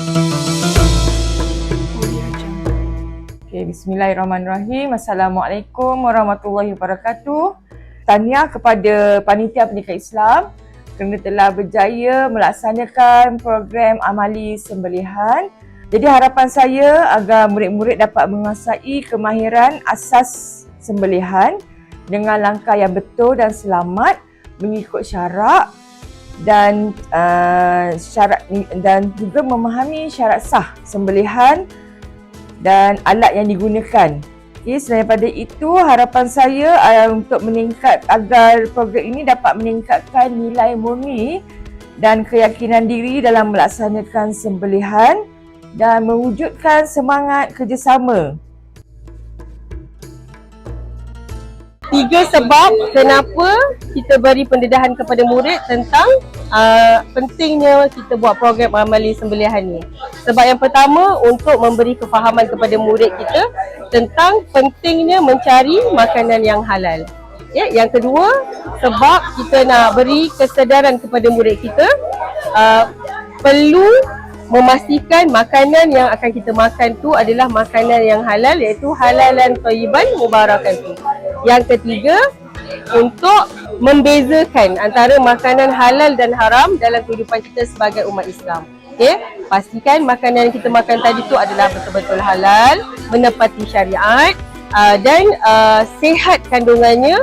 Okay, Bismillahirrahmanirrahim. Assalamualaikum warahmatullahi wabarakatuh. Tahniah kepada Panitia Pendidikan Islam kerana telah berjaya melaksanakan program amali sembelihan. Jadi harapan saya agar murid-murid dapat menguasai kemahiran asas sembelihan dengan langkah yang betul dan selamat mengikut syarak dan uh, syarat dan juga memahami syarat sah sembelihan dan alat yang digunakan. Okay, selain daripada itu, harapan saya uh, untuk meningkat agar program ini dapat meningkatkan nilai murni dan keyakinan diri dalam melaksanakan sembelihan dan mewujudkan semangat kerjasama. Tiga sebab kenapa kita beri pendedahan kepada murid tentang uh, pentingnya kita buat program amali sembelihan ni. Sebab yang pertama untuk memberi kefahaman kepada murid kita tentang pentingnya mencari makanan yang halal. Ya, yang kedua sebab kita nak beri kesedaran kepada murid kita uh, perlu memastikan makanan yang akan kita makan tu adalah makanan yang halal iaitu halalan thayyiban mubarakan tu. Yang ketiga, untuk membezakan antara makanan halal dan haram dalam kehidupan kita sebagai umat Islam. Okey, pastikan makanan yang kita makan tadi tu adalah betul-betul halal, menepati syariat uh, dan uh, sihat kandungannya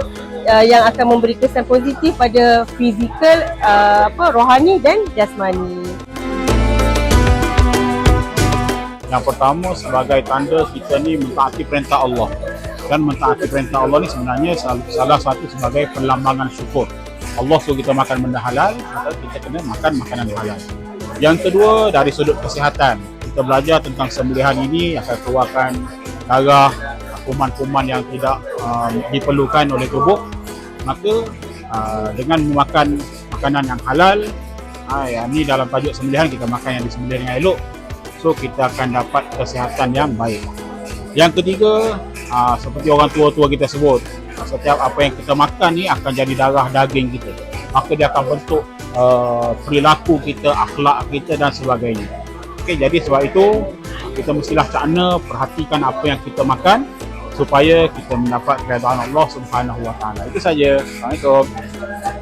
uh, yang akan memberi kesan positif pada fizikal, uh, apa rohani dan jasmani. Yang pertama sebagai tanda kita ni mentaati perintah Allah. Dan mentaati perintah Allah ni sebenarnya salah satu sebagai perlambangan syukur. Allah suruh kita makan benda halal, maka kita kena makan makanan halal. Yang kedua dari sudut kesihatan. Kita belajar tentang sembelihan ini akan keluarkan darah, kuman-kuman yang tidak uh, diperlukan oleh tubuh. Maka uh, dengan memakan makanan yang halal, uh, yang ni dalam tajuk sembelihan kita makan yang disembelih dengan elok, so kita akan dapat kesihatan yang baik. Yang ketiga, aa, seperti orang tua-tua kita sebut, setiap apa yang kita makan ni akan jadi darah daging kita. Maka dia akan bentuk aa, perilaku kita, akhlak kita dan sebagainya. Okey, jadi sebab itu kita mestilah cakna perhatikan apa yang kita makan supaya kita mendapat keredaan Allah Subhanahu Wa Taala. Itu saja. Assalamualaikum.